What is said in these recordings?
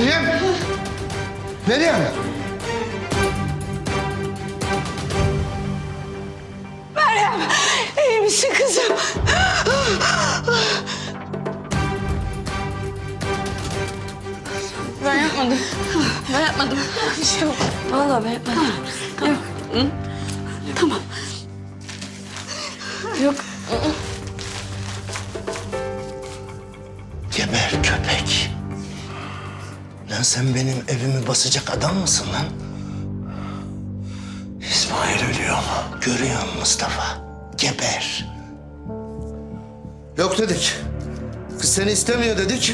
Meryem! Meryem! Meryem, iyi misin kızım? Ben yapmadım. Ben yapmadım. Bir şey yok. Vallahi ben yapmadım. Yok. Tamam. Yok. Geber köpek. Lan sen benim evimi basacak adam mısın lan? İsmail ölüyor mu? Görüyor musun Mustafa? Geber. Yok dedik. Kız seni istemiyor dedik.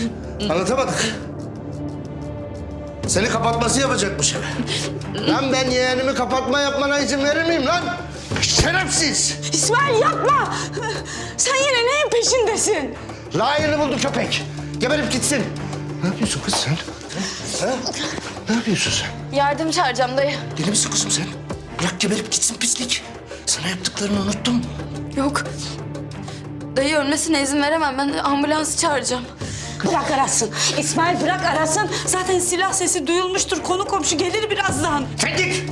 Anlatamadık. Seni kapatması yapacakmış eve. Lan ben yeğenimi kapatma yapmana izin verir miyim lan? Şerefsiz. İsmail yapma. Sen yine neyin peşindesin? Layığını buldu köpek. Geberip gitsin. Ne yapıyorsun kız sen? Ha? Ne yapıyorsun sen? Yardım çağıracağım dayı. Deli misin kızım sen? Bırak geberip gitsin pislik. Sana yaptıklarını unuttun mu? Yok. Dayı ölmesine izin veremem. Ben ambulansı çağıracağım. Bırak arasın. İsmail bırak arasın. Zaten silah sesi duyulmuştur. Konu komşu gelir birazdan. Sen git.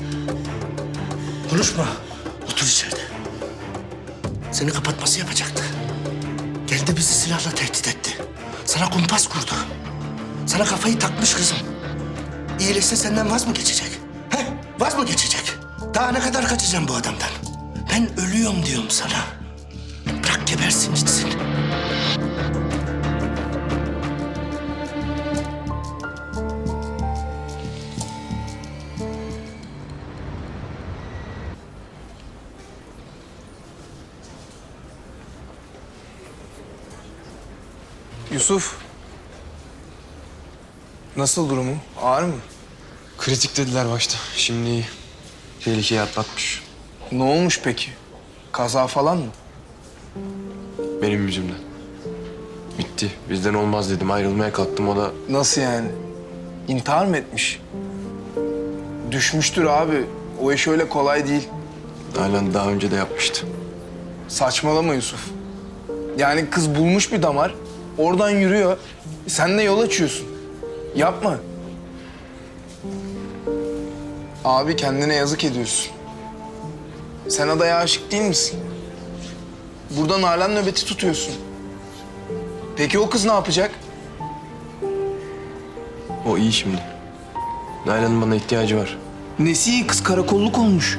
Konuşma. Otur içeride. Seni kapatması yapacaktı. Geldi bizi silahla tehdit etti. Sana kumpas kurdu. Sana kafayı takmış kızım. İyileşse senden vaz mı geçecek? He? Vaz mı geçecek? Daha ne kadar kaçacağım bu adamdan? Ben ölüyorum diyorum sana. Bırak gebersin gitsin. Yusuf. Nasıl durumu? Ağır mı? Kritik dediler başta. Şimdi iyi. Tehlikeyi atlatmış. Ne olmuş peki? Kaza falan mı? Benim yüzümden. Bitti. Bizden olmaz dedim. Ayrılmaya kalktım. O da Nasıl yani? İntihar mı etmiş? Düşmüştür abi. O iş öyle kolay değil. Nalan daha önce de yapmıştı. Saçmalama Yusuf. Yani kız bulmuş bir damar. Oradan yürüyor. Sen de yol açıyorsun. Yapma. Abi kendine yazık ediyorsun. Sen adaya aşık değil misin? Burada Nalan nöbeti tutuyorsun. Peki o kız ne yapacak? O iyi şimdi. Nalan'ın bana ihtiyacı var. Nesi iyi kız karakolluk olmuş.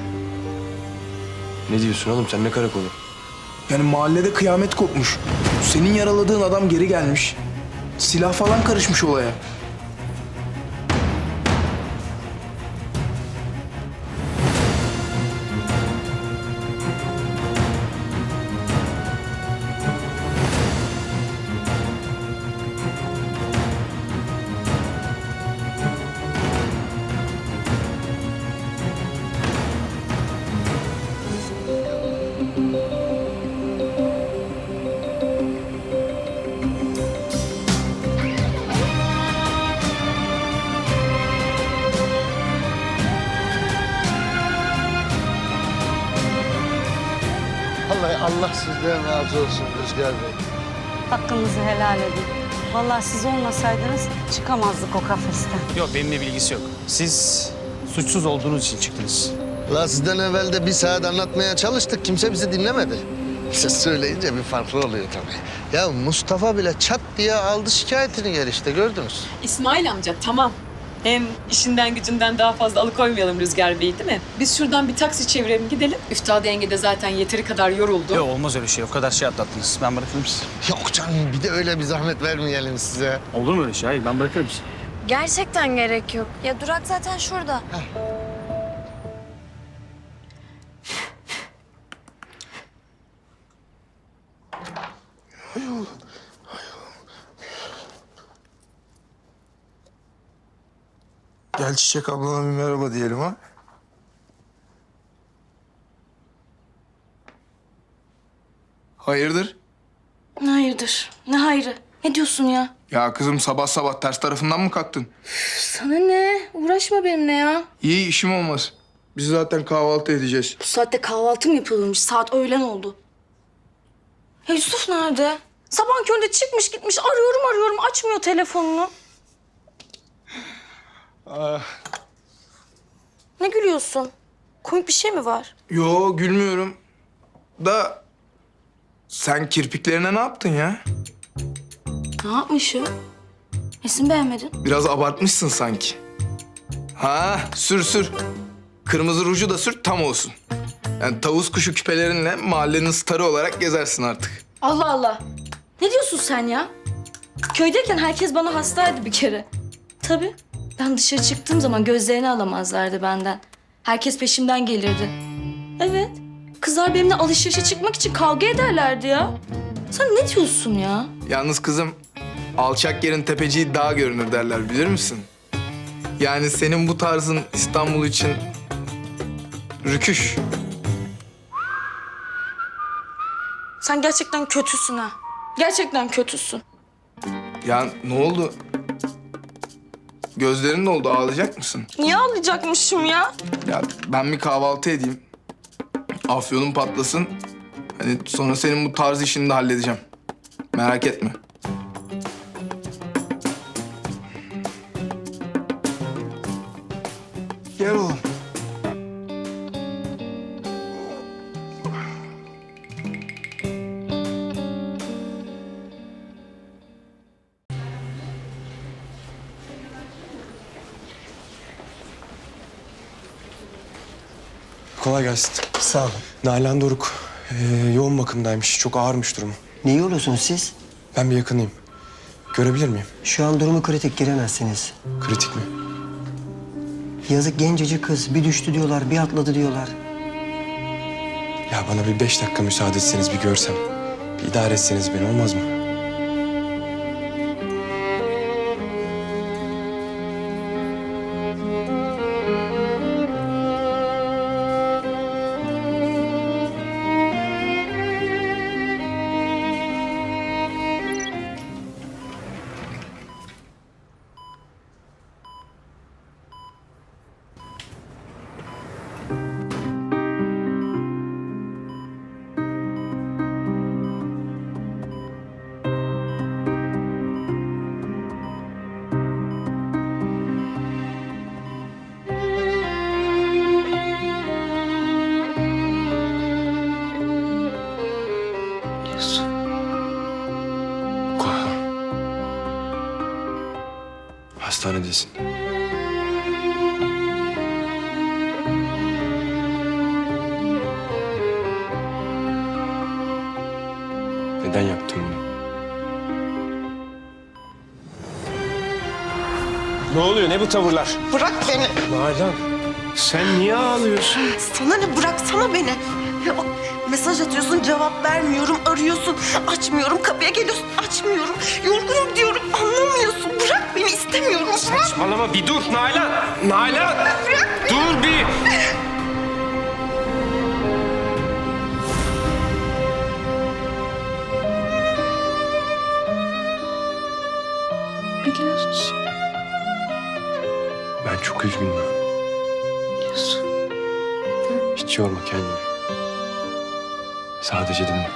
Ne diyorsun oğlum? Sen ne karakolu? Yani mahallede kıyamet kopmuş. Senin yaraladığın adam geri gelmiş. Silah falan karışmış olaya. Vallahi Allah sizden razı olsun Rüzgar Bey. Hakkınızı helal edin. Vallahi siz olmasaydınız çıkamazdık o kafesten. Yok benimle bilgisi yok. Siz suçsuz olduğunuz için çıktınız. La sizden evvel de bir saat anlatmaya çalıştık. Kimse bizi dinlemedi. Siz söyleyince bir farklı oluyor tabii. Ya Mustafa bile çat diye aldı şikayetini gel işte gördünüz. İsmail amca tamam. Hem işinden gücünden daha fazla alıkoymayalım Rüzgar Bey'i değil mi? Biz şuradan bir taksi çevirelim gidelim. Üftade yenge de zaten yeteri kadar yoruldu. Yok olmaz öyle şey. O kadar şey atlattınız. Ben bırakırım sizi. Yok canım bir de öyle bir zahmet vermeyelim size. Olur mu öyle şey? Hayır ben bırakırım sizi. Gerçekten gerek yok. Ya durak zaten şurada. Gel Çiçek ablana bir merhaba diyelim ha. Hayırdır? Ne hayırdır? Ne hayrı? Ne diyorsun ya? Ya kızım sabah sabah ters tarafından mı kalktın? Sana ne? Uğraşma benimle ya. İyi işim olmaz. Biz zaten kahvaltı edeceğiz. Bu saatte kahvaltı mı yapılırmış? Saat öğlen oldu. Ya Yusuf nerede? Sabah köründe çıkmış gitmiş. Arıyorum arıyorum açmıyor telefonunu. Ne gülüyorsun? Komik bir şey mi var? Yo gülmüyorum. Da sen kirpiklerine ne yaptın ya? Ne yapmışım? Nesin beğenmedin? Biraz abartmışsın sanki. Ha sür sür. Kırmızı ruju da sür tam olsun. Yani tavus kuşu küpelerinle mahallenin starı olarak gezersin artık. Allah Allah. Ne diyorsun sen ya? Köydeyken herkes bana hastaydı bir kere. Tabii. Ben dışarı çıktığım zaman gözlerini alamazlardı benden. Herkes peşimden gelirdi. Evet. Kızlar benimle alışverişe çıkmak için kavga ederlerdi ya. Sen ne diyorsun ya? Yalnız kızım alçak yerin tepeciği daha görünür derler bilir misin? Yani senin bu tarzın İstanbul için rüküş. Sen gerçekten kötüsün ha. Gerçekten kötüsün. Ya ne oldu? Gözlerin ne oldu? Ağlayacak mısın? Niye ağlayacakmışım ya? Ya ben bir kahvaltı edeyim. Afyonun patlasın. Hani sonra senin bu tarz işini de halledeceğim. Merak etme. Kolay gelsin. Sağ olun. Nalan Doruk ee, yoğun bakımdaymış. Çok ağırmış durumu. Neyi oluyorsunuz siz? Ben bir yakınıyım. Görebilir miyim? Şu an durumu kritik giremezsiniz. Kritik mi? Yazık gencecik kız. Bir düştü diyorlar, bir atladı diyorlar. Ya bana bir beş dakika müsaade etseniz bir görsem. Bir idare etseniz beni olmaz mı? Hastanedesin. Neden yaptın bunu? Ne oluyor? Ne bu tavırlar? Bırak beni. Nalan, sen niye ağlıyorsun? Sana ne bıraksana beni. Mesaj atıyorsun cevap vermiyorum. Arıyorsun açmıyorum. Kapıya geliyorsun açmıyorum. Yorgunum diyorum anlamıyorsun. Bırak beni istemiyorum. Bırak. Saçmalama bir dur Nalan. Nalan. Dur bir. Biliyorsun. Ben çok üzgünüm. Hiç yorma kendini. Sadece dinle.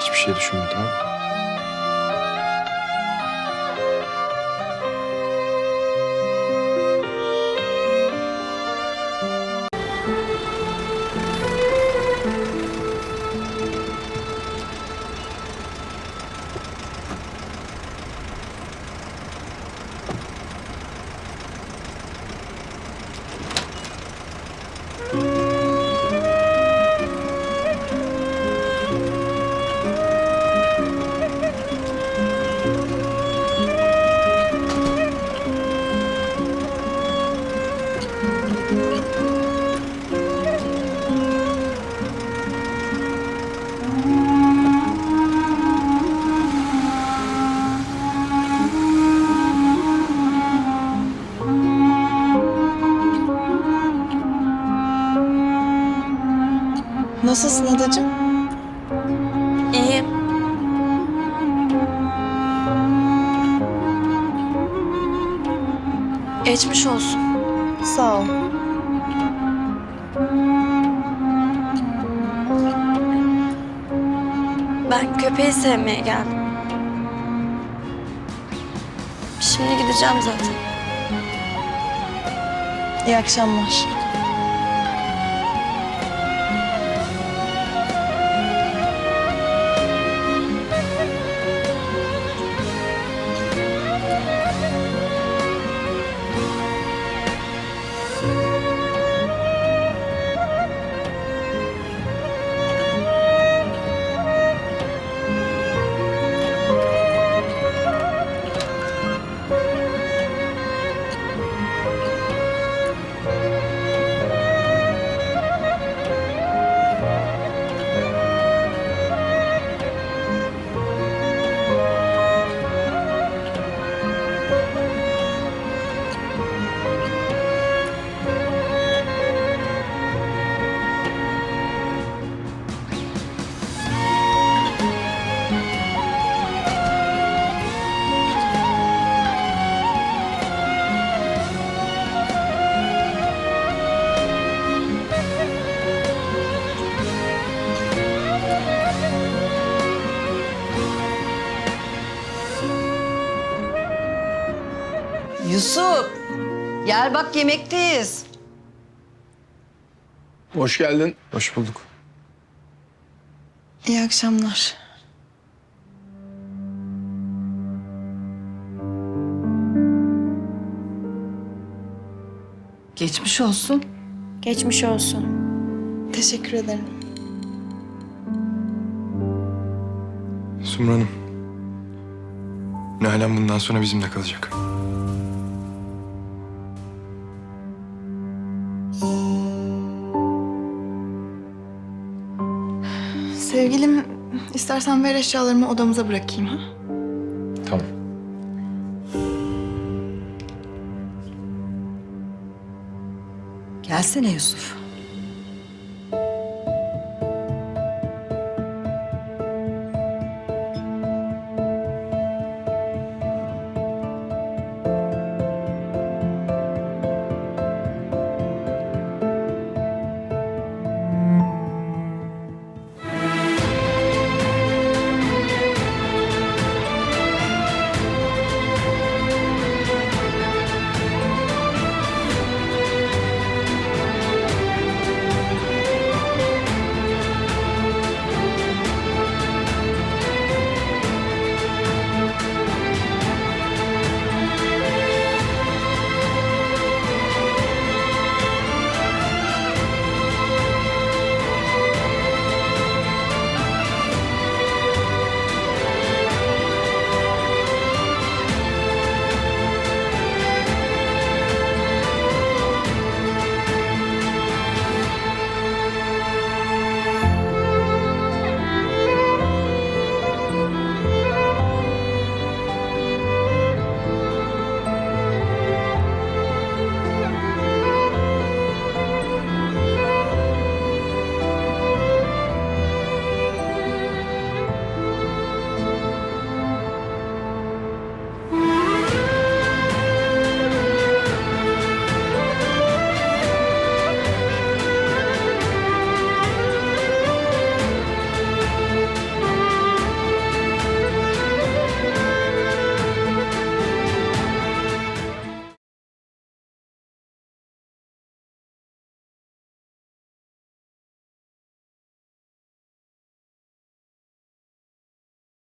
Hiçbir şey düşünme tamam mı? Nasılsın adacığım? İyiyim. Geçmiş olsun. Sağ ol. Ben köpeği sevmeye geldim. Şimdi gideceğim zaten. İyi akşamlar. Yusuf, gel bak yemekteyiz. Hoş geldin. Hoş bulduk. İyi akşamlar. Geçmiş olsun. Geçmiş olsun. Teşekkür ederim. Sumru Hanım. Nalan bundan sonra bizimle kalacak. İstersen ver eşyalarımı odamıza bırakayım ha? Tamam. Gelsene Yusuf.